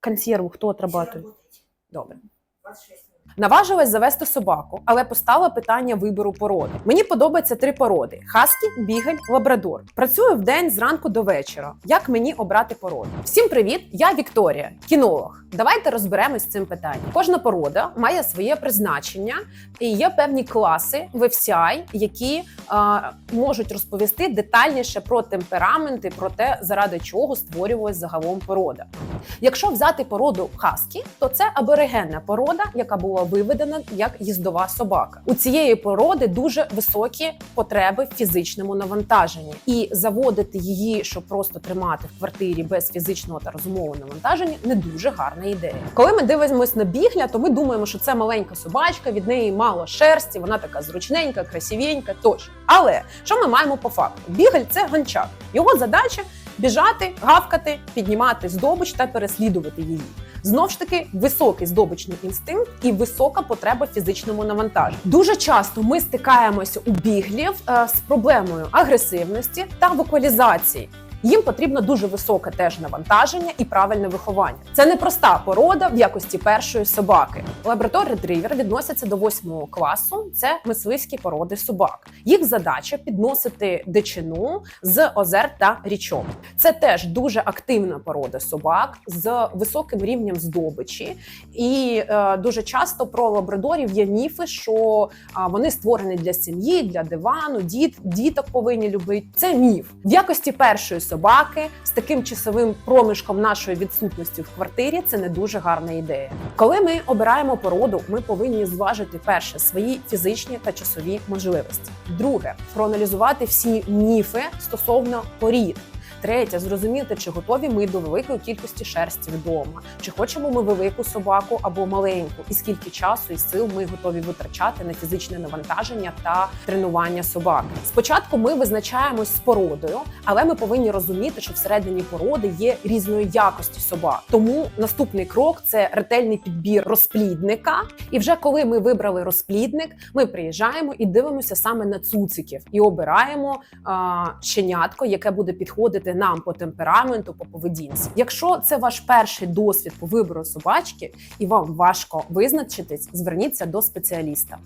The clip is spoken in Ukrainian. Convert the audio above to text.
консерву хто отрабатує? Добре. Наважилась завести собаку, але постало питання вибору породи. Мені подобаються три породи: хаскі, бігель, лабрадор. Працюю в день зранку до вечора. Як мені обрати породу? Всім привіт! Я Вікторія, кінолог. Давайте розберемось з цим питанням. Кожна порода має своє призначення, і є певні класи в FCI, які а, можуть розповісти детальніше про темпераменти, про те, заради чого створювалась загалом порода. Якщо взяти породу хаскі, то це аборигенна порода, яка була виведена як їздова собака. У цієї породи дуже високі потреби в фізичному навантаженні, і заводити її, щоб просто тримати в квартирі без фізичного та розумового навантаження, не дуже гарна ідея. Коли ми дивимося на бігля, то ми думаємо, що це маленька собачка, від неї мало шерсті, вона така зручненька, красивенька. Тощо. Але що ми маємо по факту? Бігель це гончар. Його задача біжати, гавкати, піднімати здобич та переслідувати її. Знов ж таки, високий здобичний інстинкт і висока потреба в фізичному навантаженні. Дуже часто ми стикаємося у біглів е, з проблемою агресивності та вокалізації. Їм потрібно дуже високе теж навантаження і правильне виховання. Це не проста порода в якості першої собаки. Лабрадор ретривер відносяться до восьмого класу. Це мисливські породи собак. Їх задача підносити дичину з озер та річок. Це теж дуже активна порода собак з високим рівнем здобичі. І е, дуже часто про лабрадорів є міфи, що а, вони створені для сім'ї, для дивану, діт, діток повинні любити. Це міф в якості першої собаки з таким часовим проміжком нашої відсутності в квартирі. Це не дуже гарна ідея. Коли ми обираємо породу, ми повинні зважити перше свої фізичні та часові можливості. Друге проаналізувати всі міфи стосовно порід. Третє зрозуміти, чи готові ми до великої кількості шерсті вдома, чи хочемо ми велику собаку або маленьку, і скільки часу і сил ми готові витрачати на фізичне навантаження та тренування собаки. Спочатку ми визначаємось з породою, але ми повинні розуміти, що всередині породи є різної якості собак. Тому наступний крок це ретельний підбір розплідника. І вже коли ми вибрали розплідник, ми приїжджаємо і дивимося саме на цуциків і обираємо а, щенятко, яке буде підходити нам по темпераменту, по поведінці. Якщо це ваш перший досвід по вибору собачки і вам важко визначитись, зверніться до спеціаліста.